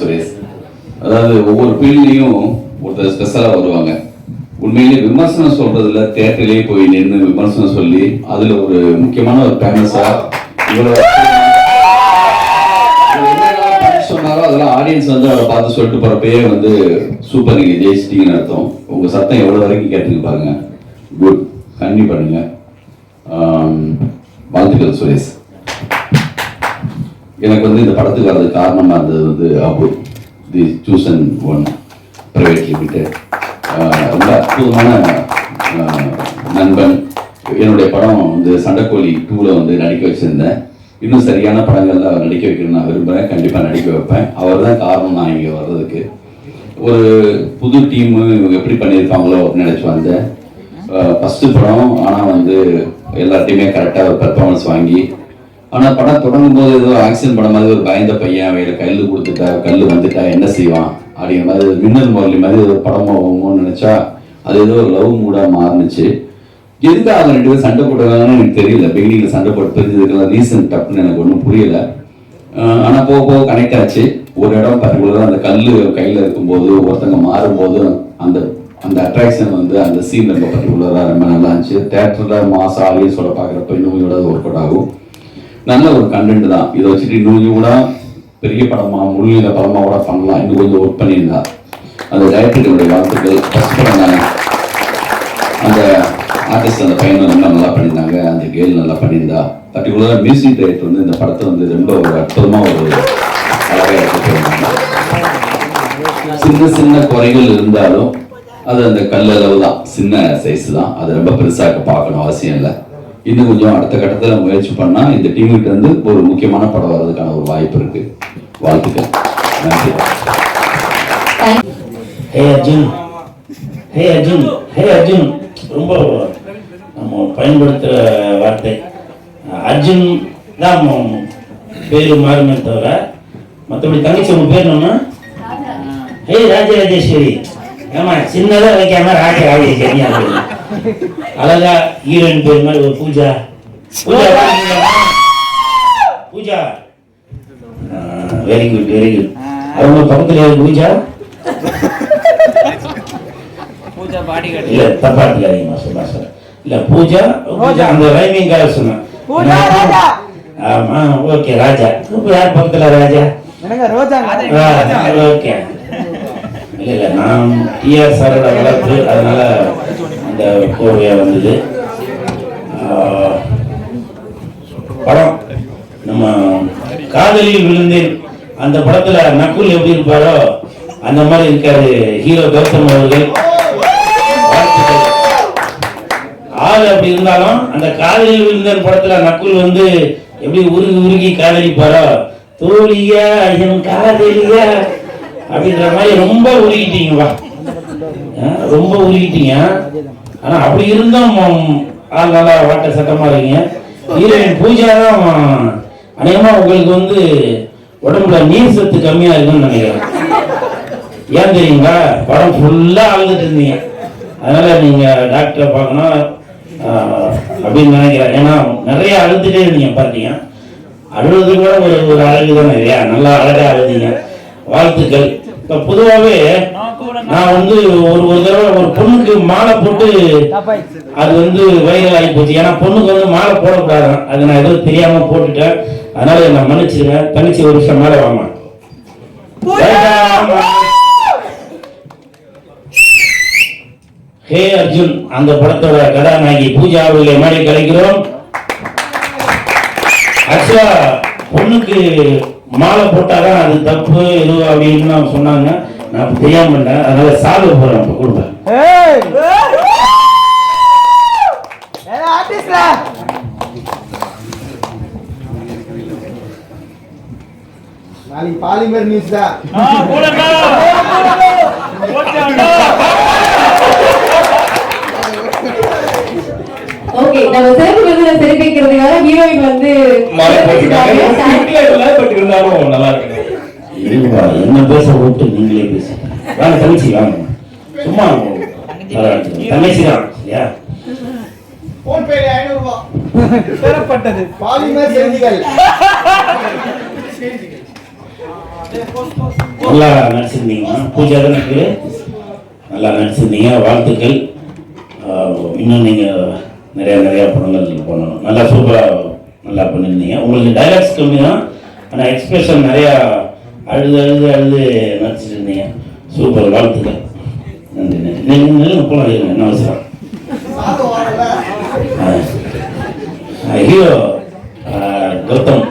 சுரேஷ் அதாவது ஒவ்வொரு ஃபீல்ட்லையும் ஒருத்தர் ஸ்பெஷலாக வருவாங்க. உண்மையிலேயே விமர்சனம் சொல்றதுல தேட்டரிலே போய் நின்று விமர்சனம் சொல்லி அதுல ஒரு முக்கியமான ஒரு பேமஸா இவ்வளவு சொன்னாரோ அதெல்லாம் ஆடியன்ஸ் வந்து அவரை பார்த்து சொல்லிட்டு போறப்பயே வந்து சூப்பர் நீங்க ஜெயிச்சிட்டீங்கன்னு அர்த்தம். உங்க சத்தம் எவ்வளவு வரைக்கும் கேட்டுருக்கு பாருங்க. குட் கண்டிப்பாக பண்ணுங்க வாழ்த்துக்கள் சுரேஷ். எனக்கு வந்து இந்த படத்துக்கு வர்றது காரணமாக இருந்தது வந்து Abu the Susan one private limited ரொம்ப அற்புதமான நண்பன். என்னுடைய படம் வந்து சண்டைக்கோழி டூவில் வந்து நடிக்க வச்சுருந்தேன். இன்னும் சரியான படங்கள்ல அவர் நடிக்க வைக்கணும்னு நான் விரும்புகிறேன் கண்டிப்பாக நடிக்க வைப்பேன். அவர் தான் காரணம் நான் இங்கே வர்றதுக்கு. ஒரு புது டீமு இவங்க எப்படி பண்ணியிருப்பாங்களோ அப்படின்னு நினச்சி வந்தேன். ஃபஸ்ட்டு படம். ஆனால் வந்து எல்லார்ட்டையுமே கரெக்டாக ஒரு பெர்ஃபார்மன்ஸ் வாங்கி ஆனால் படம் தொடங்கும் போது ஏதோ ஆக்சிடென்ட் படம் மாதிரி ஒரு பயந்த பையன் அவையில கல்லு கொடுத்துட்டா கல் வந்துட்டா என்ன செய்வான்? அப்படிங்கிற மாதிரி ஒரு மின்னல் முரளி மாதிரி ஒரு படம் ஆகுமோன்னு நினச்சா அது ஏதோ ஒரு லவ் மூடா மாறுனுச்சு. எதுக்கு அவங்க ரெண்டு பேரும் சண்டை போடுறாங்கன்னு எனக்கு தெரியல. பிகினிங்ல சண்டை போட்டு தெரிஞ்சதுக்கெல்லாம் ரீசன் டப்புன்னு எனக்கு ஒன்றும் புரியல. ஆனா போக போக கனெக்ட் ஆச்சு. ஒரு இடம் பர்டிகுலராக அந்த கல் கையில இருக்கும்போது ஒருத்தங்க மாறும்போது அந்த அந்த அட்ராக்ஷன் வந்து அந்த சீன் ரொம்ப பர்டிகுலராக ரொம்ப நல்லா இருந்துச்சு. தேட்டரில் மாசம் ஆடியன்ஸோட பார்க்குறப்ப இன்னும் கூட ஒர்க் அவுட் ஆகும். நல்ல ஒரு கண்டென்ட் தான். இதை வச்சுட்டு இன்னும் கூட பெரிய படமா முழுநீள படமா கூட பண்ணலாம். இன்னும் கொஞ்சம் ஒர்க் பண்ணியிருந்தா. அந்த டைரக்டருடைய வாழ்த்துக்கள். ஃபர்ஸ்ட் படம் அந்த ஆர்டிஸ்ட் அந்த பையனை ரொம்ப நல்லா பண்ணியிருந்தாங்க. அந்த கேள் நல்லா பண்ணியிருந்தா. பர்டிகுலராக மியூசிக் டைரக்டர் வந்து இந்த படத்தை வந்து ரொம்ப ஒரு அற்புதமாக ஒரு அழகாக எடுத்து சின்ன சின்ன குறைகள் இருந்தாலும் அது அந்த கல்லளவு தான். சின்ன சைஸ் தான். அது ரொம்ப பெருசாக பார்க்கணும் அவசியம் இல்லை. இன்னும் கொஞ்சம் அடுத்த கட்டத்தில் முயற்சி பண்ணால் இந்த டீமுக்கிட்ட இருந்து ஒரு முக்கியமான படம் வர்றதுக்கான ஒரு வாய்ப்பு இருக்கு. வாழ்த்துக்கள். நன்றி. ஹே அர்ஜுன். ஹே அர்ஜுன். ஹே அர்ஜுன். ரொம்ப நம்ம பயன்படுத்துகிற வார்த்தை. அர்ஜுன் தான் பேரு மாறுமே தவிர மற்றபடி தங்கச்சி உங்க பேர் என்னன்னா ஹே ராஜராஜேஸ்வரி. ஆமா சின்னதா வைக்காம ராஜராஜேஸ்வரி அப்படின்னு. அழகா ஹீரோயின் பேர் மாதிரி ஒரு Pooja. Pooja? Pooja very good very good அவங்க பக்கத்துல பூஜா? பூஜா பாடி இல்ல தப்பா இருக்காதீங்க சொல்ல சொல்ல இல்ல பூஜா பூஜா அந்த ரைமிங்காக சொன்னேன் பூஜா ராஜா. ஆமா ஓகே ராஜா. இப்ப யார் பக்கத்துல ராஜா? எனக்கு ரோஜா ஓகே. இல்ல நான் டிஆர் சாரோட வளர்ப்பு அதனால அந்த கோர்வையா வந்தது. ஆஹ், படம் நம்ம காதலில் விழுந்தேன். அந்த படத்துல நக்குல் எப்படி இருப்பாரோ அந்த மாதிரி இருக்காரு ஹீரோ கௌதம் அவர்கள். ஆள் அப்படி இருந்தாலும் அந்த காதலில் விழுந்தேன் படத்துல நக்குல் வந்து எப்படி உருகி உருகி காதலிப்பாரோ? தோழியா என் காதலியா அப்படின்ற மாதிரி ரொம்ப உருகிட்டீங்கப்பா ஆ, ரொம்ப உருகிட்டீங்க. ஆனா அப்படி இருந்தும் ஆள் நல்லா வாட்ட சட்டமா இருக்கீங்க. ஹீரோயின் பூஜா தான் அநேகமா உங்களுக்கு வந்து உடம்புல நீர் சத்து கம்மியா இருக்குன்னு நினைக்கிறேன். ஏன் தெரியுங்களா? படம் ஃபுல்லா அழுதுட்டு இருந்தீங்க. அதனால நீங்க டாக்டரை பார்க்கணும். அப்படின்னு நினைக்கிறேன். ஏன்னா நிறைய அழுதுட்டே இருந்தீங்க பார்த்தீங்க அழுவது கூட ஒரு ஒரு அழகு தானே இல்லையா? நல்லா அழகா அழுதீங்க. வாழ்த்துக்கள். இப்போ பொதுவாகவே நான் வந்து ஒரு ஒரு தடவை ஒரு பொண்ணுக்கு மாலை போட்டு அது வந்து வைரல் ஆகி போச்சு. ஏன்னா பொண்ணுக்கு வந்து மாலை போடக்கூடாது. அது நான் ஏதோ தெரியாம போட்டுட்டேன். அதனால என்ன மன்னிச்சிருங்க தங்கச்சி ஒரு வருஷம் மேலே வாமா வாமா. ஹே அர்ஜுன் அந்த படத்தோட கதாநாயகி பூஜா அவர்களை மாதிரி கிடைக்கிறோம் ஆக்சுவலா பொண்ணுக்கு மாலை போட்டாதான் அது தப்பு இது அப்படின்னு நான் சொன்னாங்க. நான் தெரியாம அதனால சால்வ் போறேன் இப்ப கொடுப்பேன். நாளைக்கு பாலிமர் நியூஸ் தான். ஓகே நம்ம சிறப்பு விருதுல சிறப்பிக்கிறதுக்காக ஹீரோயின் வந்து இருந்தாலும் நல்லா இருக்கு. என்ன பேச விட்டு நீங்களே பேச வாங்க தங்கச்சி வாங்க. சும்மா தங்கச்சி. தான் சரியா போன் பே ஐநூறு ரூபாய் பெறப்பட்டது. பாலிமர் செய்திகள் நல்லா நடிச்சிருந்தீங்கம்மா பூஜா தானே பேரு நல்லா நடிச்சிருந்தீங்க. வாழ்த்துக்கள். இன்னும் நீங்கள் நிறையா நிறையா படங்கள் பண்ணணும். நல்லா சூப்பராக நல்லா பண்ணியிருந்தீங்க. உங்களுக்கு டைலாக்ஸ் கம்மி தான் ஆனால் எக்ஸ்பிரஷன் நிறையா அழுது அழுது அழுது நடிச்சிட்டு இருந்தீங்க சூப்பர் வாழ்த்துக்கள். நன்றி நன்றி. நீங்கள் நெல் போகலாம் இருங்க என்ன அவசரம்? ஹீரோ கௌதம்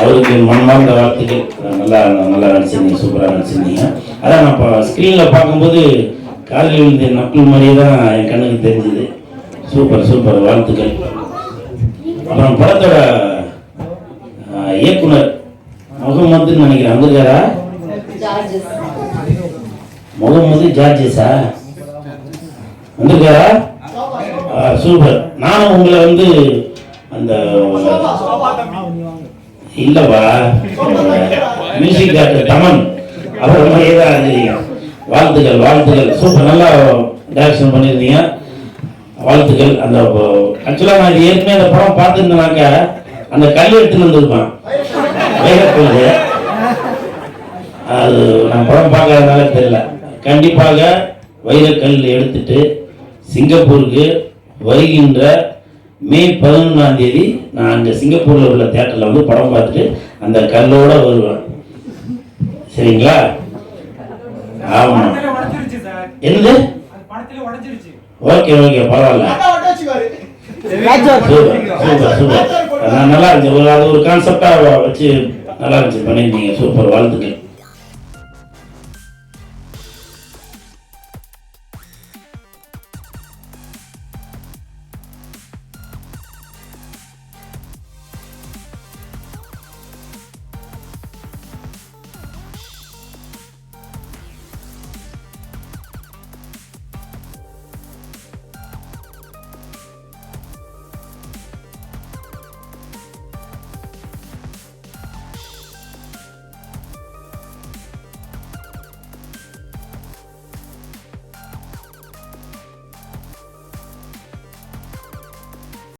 அவருக்கு மனமார்ந்த வாழ்த்துக்கள். நல்லா நல்லா நடிச்சிருந்தீங்க சூப்பராக நடிச்சிருந்தீங்க. அதான் நான் இப்போ ஸ்க்ரீனில் பார்க்கும்போது காதலி விழுந்த நக்குள் மாதிரியே தான் என் கண்ணுக்கு தெரிஞ்சுது. சூப்பர் சூப்பர் வாழ்த்துக்கள். அப்புறம் படத்தோட இயக்குனர் முகமதுன்னு நினைக்கிறேன். வந்திருக்காரா முகமது ஜார்ஜஸா வந்திருக்காரா? சூப்பர். நானும் உங்களை வந்து அந்த இல்லவா? Music doctor Thaman. அப்புறமா ஏதான் தெரியும் வாழ்த்துக்கள் வாழ்த்துக்கள். சூப்பர். நல்லா டைரக்ஷன் பண்ணியிருந்தீங்க. வாழ்த்துக்கள். அந்த ஆக்சுவலாக நான் ஏற்கனவே அந்த படம் பார்த்துருந்தேனாக்க அந்த கல் எடுத்துன்னு வந்திருப்பேன் வைரக்கல் அது நான் படம் பார்க்கறதுனால தெரியல. கண்டிப்பாக வைரக்கல் எடுத்துட்டு சிங்கப்பூருக்கு வருகின்ற மே பதினொன்றாம் தேதி நான் அங்கே சிங்கப்பூரில் உள்ள தேட்டரில் வந்து படம் பார்த்துட்டு அந்த கல்லோட வருவேன். சரிங்களா? ஆமாம் என்னது? ஓகே ஓகே பரவாயில்ல. Super super. நான் நல்லா இருந்துச்சு ஒரு அது ஒரு கான்செப்டாக வச்சு நல்லா இருந்துச்சு. பண்ணியிருந்தீங்க. சூப்பர். வாழ்த்துக்கள்.